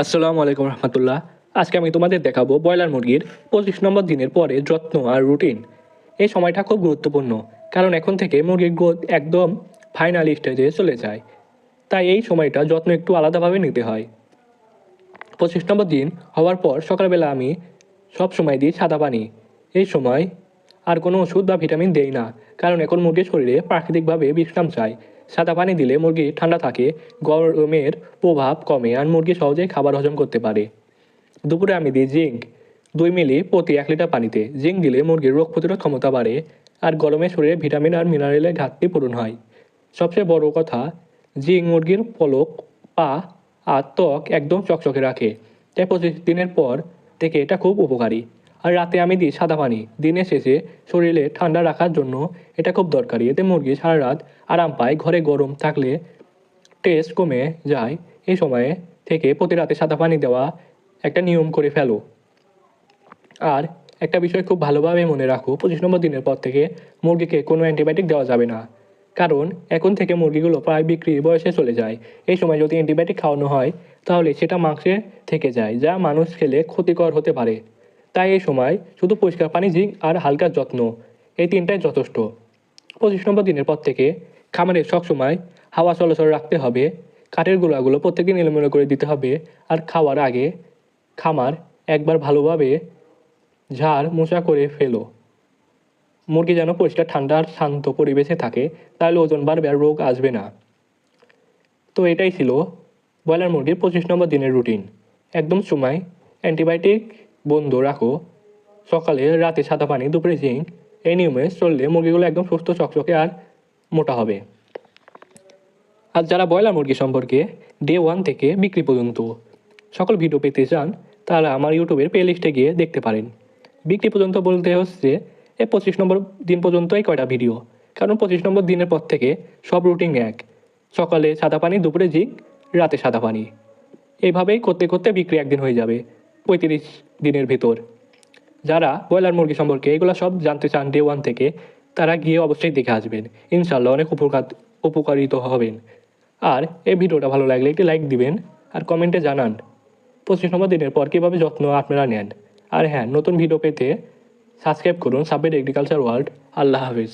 আসসালামু আলাইকুম রহমতুল্লাহ। আজকে আমি তোমাদের দেখাবো ব্রয়লার মুরগির পঁচিশ নম্বর দিনের পরে যত্ন আর রুটিন এই সময়টা খুব গুরুত্বপূর্ণ, কারণ এখন থেকে মুরগির গ্রোথ একদম ফাইনাল স্টেজে চলে যায়। তাই এই সময়টা যত্ন একটু আলাদাভাবে নিতে হয়। পঁচিশ নম্বর দিন হওয়ার পর সকালবেলা আমি সব সময় দিই সাদা পানি। এই সময় আর কোনো ওষুধ বা ভিটামিন দেই না, কারণ এখন মুরগির শরীরে প্রাকৃতিকভাবে বিশ্রাম চাই। সাদা পানি দিলে মুরগি ঠান্ডা থাকে, গরমের প্রভাব কমে আর মুরগি সহজেই খাবার হজম করতে পারে। দুপুরে আমি দিই জিঙ্ক। দুই মিলি প্রতি এক লিটার পানিতে জিঙ্ক দিলে মুরগির রোগ প্রতিরোধ ক্ষমতা বাড়ে আর গরমে শরীরে ভিটামিন আর মিনারেলের ঘাটতি পূরণ হয়। সবচেয়ে বড় কথা, জিঙ্ক মুরগির পলক, পা আর ত্বক একদম চকচকে রাখে। তাই পঁচিশ দিনের পর থেকে এটা খুব উপকারী। আর রাতে আমি দিই সাদা পানি। দিনের শেষে শরীরে ঠান্ডা রাখার জন্য এটা খুব দরকারি। এতে মুরগি সারা রাত আরাম পায়। ঘরে গরম থাকলে টেস্ট কমে যায়। এই সময়ে থেকে প্রতি রাতে সাদা পানি দেওয়া একটা নিয়ম করে ফেলো। আর একটা বিষয় খুব ভালোভাবে মনে রাখো, পঁচিশ নম্বর দিনের পর থেকে মুরগিকে কোনো অ্যান্টিবায়োটিক দেওয়া যাবে না। কারণ এখন থেকে মুরগিগুলো প্রায় বিক্রি বয়সে চলে যায়। এই সময় যদি অ্যান্টিবায়োটিক খাওয়ানো হয়, তাহলে সেটা মাংসে থেকে যায়, যা মানুষ খেলে ক্ষতিকর হতে পারে। তাই এই সময় শুধু পরিষ্কার পানি জিঙ্ক আর হালকা যত্ন, এই তিনটাই যথেষ্ট। পঁচিশ নম্বর দিনের পর থেকে খামারে সবসময় হাওয়া চলাচল রাখতে হবে, কাঠের গোড়াগুলো প্রত্যেকদিন এলোমেলো করে দিতে হবে আর খাওয়ার আগে খামার একবার ভালোভাবে ঝাড় মোচা করে ফেলো। মুরগি যেন পরিষ্কার, ঠান্ডা আর শান্ত পরিবেশে থাকে, তাহলে ওজন বাড়বে আর রোগ আসবে না। তো এটাই ছিল ব্রয়লার মুরগির পঁচিশ নম্বর দিনের রুটিন একদম সময়, অ্যান্টিবায়োটিক বন্ধ, রাখো। সকালে রাতে সাদা পানি, দুপুরে জিঙ্ক। এই নিয়মে চললে মুরগিগুলো একদম সুস্থ, চকচকে আর মোটা হবে। আর যারা ব্রয়লার মুরগি সম্পর্কে ডে ওয়ান থেকে বিক্রি পর্যন্ত সকল ভিডিও পেতে চান, তারা আমার ইউটিউবের প্লে লিস্টে গিয়ে দেখতে পারেন। বিক্রি পর্যন্ত বলতে হচ্ছে এই পঁচিশ নম্বর দিন পর্যন্তই কয়টা ভিডিও কারণ পঁচিশ নম্বর দিনের পর থেকে সব রুটিন এক। সকালে সাদা পানি, দুপুরে জিঙ্ক, রাতে সাদা পানি। এইভাবেই করতে করতে বিক্রি একদিন হয়ে যাবে। পঁয়ত্রিশ দিনের ভিতর। যারা ব্রয়লার মুরগি সম্পর্কে এগুলো সব জানতে চান ডে ওয়ান থেকে, তারা গিয়ে অবশ্যই দেখে আসবেন। ইনশাল্লাহ অনেক উপকার, উপকারিত হবেন। আর এই ভিডিওটা ভালো লাগলে একটি লাইক দিবেন আর কমেন্টে জানান পঁচিশ নম্বর দিনের পর কীভাবে যত্ন আপনারা নেন। আর হ্যাঁ নতুন ভিডিও পেতে সাবস্ক্রাইব করুন সাবের এগ্রিকালচার ওয়ার্ল্ড আল্লাহ হাফিজ।